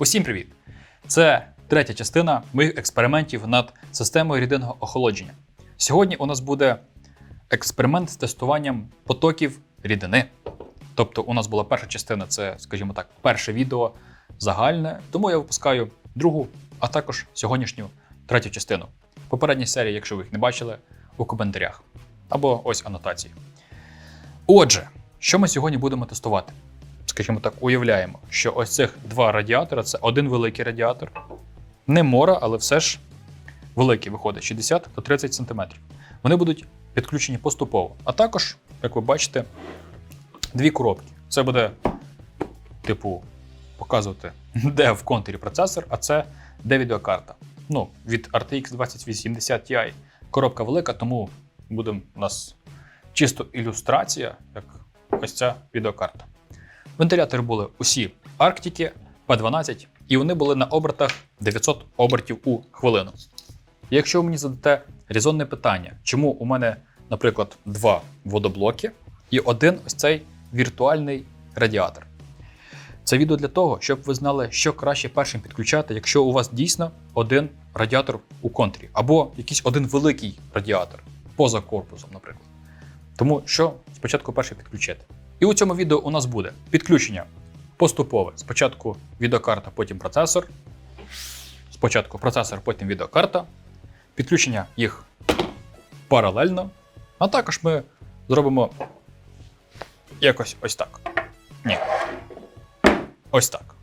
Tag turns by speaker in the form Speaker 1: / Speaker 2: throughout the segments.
Speaker 1: Усім привіт! Це третя частина моїх експериментів над системою рідинного охолодження. Сьогодні у нас буде експеримент з тестуванням потоків рідини. Тобто, у нас була перша частина, це, скажімо так, перше відео загальне, тому я випускаю другу, а також сьогоднішню третю частину. Попередні серії, якщо ви їх не бачили, у коментарях або ось анотації. Отже, що ми сьогодні будемо тестувати? Скажімо так, уявляємо, що ось цих два радіатори це один великий радіатор, не мора, але все ж великий виходить 60 до 30 см. Вони будуть підключені поступово. А також, як ви бачите, дві коробки. Це буде, типу, показувати, де в контурі процесор, а це де відеокарта. Ну, від RTX 2080 Ti коробка велика, тому буде у нас чисто ілюстрація, як ось ця відеокарта. Вентилятори були усі Арктики P12, і вони були на обертах 900 обертів у хвилину. Якщо ви мені задате резонне питання, чому у мене, наприклад, два водоблоки і один ось цей віртуальний радіатор. Це відео для того, щоб ви знали, що краще першим підключати, якщо у вас дійсно один радіатор у контрі, або якийсь один великий радіатор поза корпусом, наприклад. Тому що спочатку перше підключити. І у цьому відео у нас буде підключення поступове. Спочатку відеокарта, потім процесор. Спочатку процесор, потім відеокарта. Підключення їх паралельно. А також ми зробимо якось ось так. Ні. Ось так.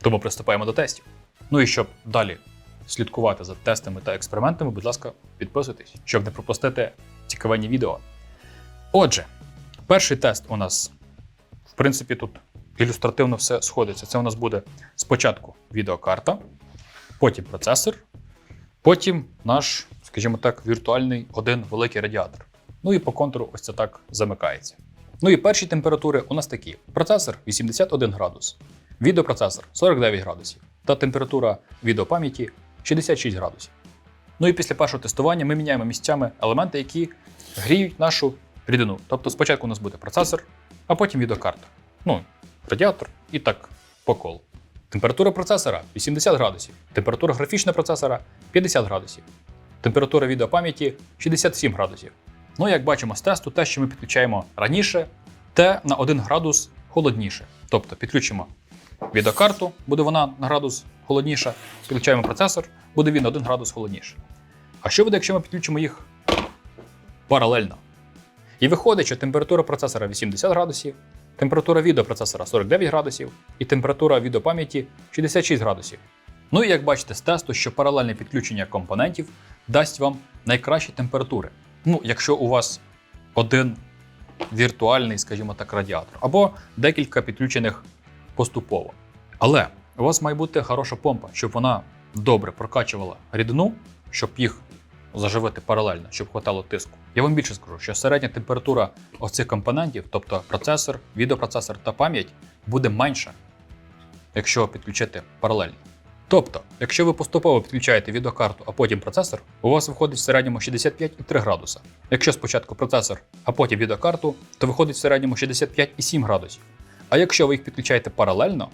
Speaker 1: Тому приступаємо до тестів. Ну і щоб далі слідкувати за тестами та експериментами, будь ласка, підписуйтесь, щоб не пропустити цікавенні відео. Отже, перший тест у нас, в принципі, тут ілюстративно все сходиться. Це у нас буде спочатку відеокарта, потім процесор, потім наш, скажімо так, віртуальний один великий радіатор. Ну і по контуру ось це так замикається. Ну і перші температури у нас такі: процесор 81 градус, відеопроцесор 49 градусів та температура відеопам'яті 66 градусів. Ну і після першого тестування ми міняємо місцями елементи, які гріють нашу рідину. Тобто спочатку у нас буде процесор, а потім відеокарта. Ну, радіатор і так по колу. Температура процесора 80 градусів, температура графічного процесора 50 градусів, температура відеопам'яті 67 градусів. Ну, як бачимо з тесту, те, що ми підключаємо раніше, те на 1 градус холодніше. Тобто підключимо відеокарту, буде вона на градус холодніша, підключаємо процесор, буде він на 1 градус холодніше. А що буде, якщо ми підключимо їх паралельно? І виходить, що температура процесора 80 градусів, температура відеопроцесора 49 градусів і температура відеопам'яті 66 градусів. Ну і як бачите з тесту, що паралельне підключення компонентів дасть вам найкращі температури. Ну, якщо у вас один віртуальний, скажімо так, радіатор, або декілька підключених поступово. Але у вас має бути хороша помпа, щоб вона добре прокачувала рідину, щоб їх заживити паралельно, щоб хватало тиску. Я вам більше скажу, що середня температура оцих компонентів, тобто процесор, відеопроцесор та пам'ять, буде менша, якщо підключити паралельно. Тобто, якщо ви поступово підключаєте відеокарту, а потім процесор, у вас виходить в середньому 65,3 градуса. Якщо спочатку процесор, а потім відеокарту, то виходить в середньому 65,7 градусів. А якщо ви їх підключаєте паралельно,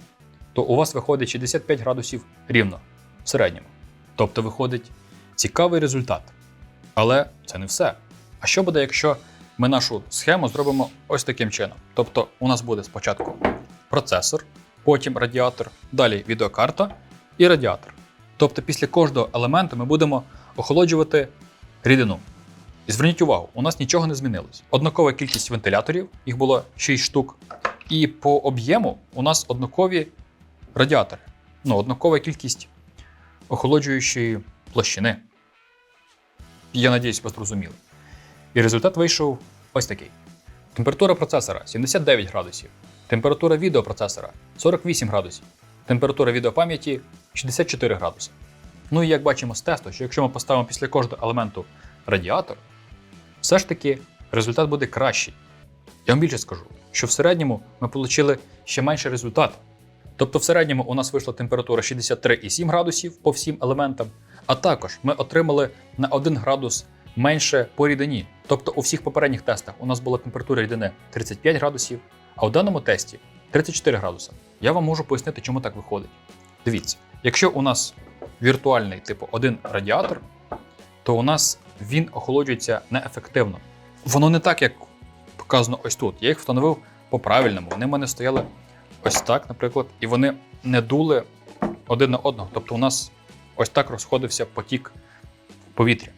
Speaker 1: то у вас виходить 65 градусів рівно в середньому. Тобто виходить цікавий результат. Але це не все. А що буде, якщо ми нашу схему зробимо ось таким чином? Тобто, у нас буде спочатку процесор, потім радіатор, далі відеокарта і радіатор. Тобто, після кожного елементу ми будемо охолоджувати рідину. І зверніть увагу, у нас нічого не змінилось. Однакова кількість вентиляторів, їх було 6 штук. І по об'єму у нас однакові радіатори. Ну, однакова кількість охолоджуючої площини. Я надіюсь, ви зрозуміли. І результат вийшов ось такий: температура процесора 79 градусів, температура відеопроцесора 48 градусів, температура відеопам'яті 64 градуси. Ну і як бачимо з тесту, що якщо ми поставимо після кожного елементу радіатор, все ж таки результат буде кращий. Я вам більше скажу, що в середньому ми отримали ще менший результат. Тобто, в середньому у нас вийшла температура 63,7 градусів по всім елементам, а також ми отримали на 1 градус менше по рідині. Тобто у всіх попередніх тестах у нас була температура рідини 35 градусів, а у даному тесті 34 градуса. Я вам можу пояснити, чому так виходить. Дивіться, якщо у нас віртуальний типу один радіатор, то у нас він охолоджується неефективно. Воно не так, як показано ось тут. Я їх встановив по-правильному. Вони в мене стояли ось так, наприклад, і вони не дули один на одного. Тобто, у нас ось так розходився потік повітря.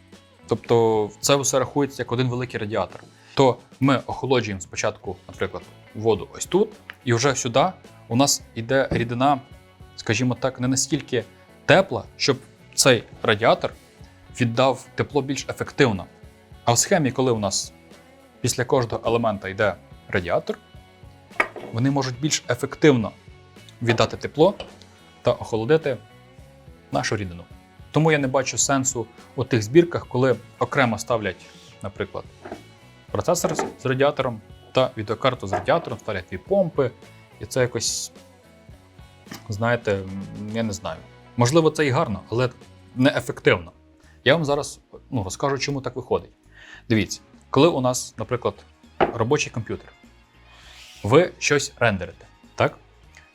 Speaker 1: Тобто, це все рахується як один великий радіатор. То ми охолоджуємо спочатку, наприклад, воду ось тут, і вже сюди у нас йде рідина, скажімо так, не настільки тепла, щоб цей радіатор віддав тепло більш ефективно. А в схемі, коли у нас після кожного елемента йде радіатор, вони можуть більш ефективно віддати тепло та охолодити нашу рідину. Тому я не бачу сенсу у тих збірках, коли окремо ставлять, наприклад, процесор з радіатором та відеокарту з радіатором, ставлять дві помпи, і це якось, знаєте, я не знаю. Можливо, це і гарно, але неефективно. Я вам зараз ну, розкажу, чому так виходить. Дивіться, коли у нас, наприклад, робочий комп'ютер, ви щось рендерите, так?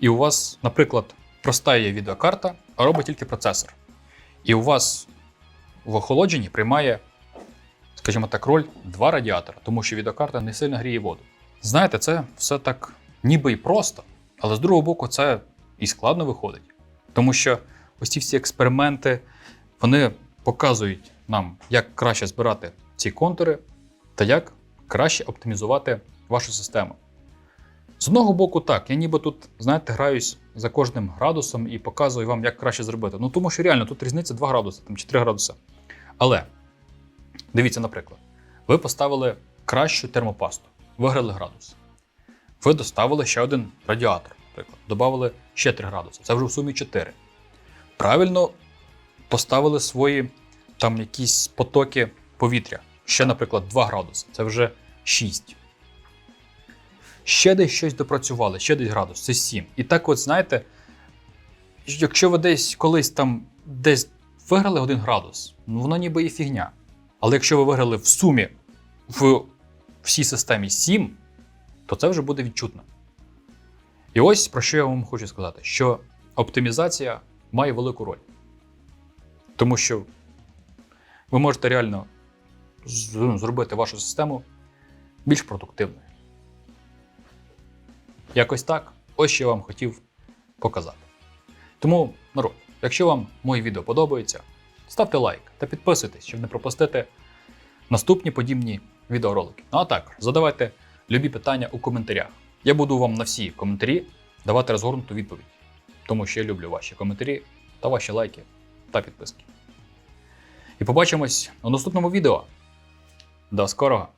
Speaker 1: І у вас, наприклад, проста є відеокарта, робить тільки процесор. І у вас в охолодженні приймає, скажімо так, роль два радіатора, тому що відеокарта не сильно гріє воду. Знаєте, це все так ніби і просто, але з другого боку, це і складно виходить. Тому що ось ці всі експерименти вони показують нам, як краще збирати ці контури та як краще оптимізувати вашу систему. З одного боку, так, я ніби тут, знаєте, граюсь за кожним градусом і показую вам, як краще зробити. Ну тому що реально тут різниця 2 градуси там, чи 3 градуси. Але дивіться, наприклад, ви поставили кращу термопасту, виграли градус. Ви доставили ще один радіатор, наприклад, додали ще 3 градуси. Це вже в сумі 4. Правильно поставили свої там якісь потоки повітря. Ще, наприклад, 2 градуси. Це вже 6. Ще десь щось допрацювали, ще десь градус, це 7. І так, от знаєте, якщо ви десь колись там десь виграли 1 градус, ну воно ніби і фігня. Але якщо ви виграли в сумі в всій системі 7, то це вже буде відчутно. І ось про що я вам хочу сказати: що оптимізація має велику роль. Тому що ви можете реально ну, зробити вашу систему більш продуктивною. Якось так. Ось що я вам хотів показати. Тому, народ, якщо вам мої відео подобаються, ставте лайк та підписуйтесь, щоб не пропустити наступні подібні відеоролики. Ну а також задавайте любі питання у коментарях. Я буду вам на всі коментарі давати розгорнуту відповідь, тому що я люблю ваші коментарі та ваші лайки та підписки. І побачимось у наступному відео. До скорого!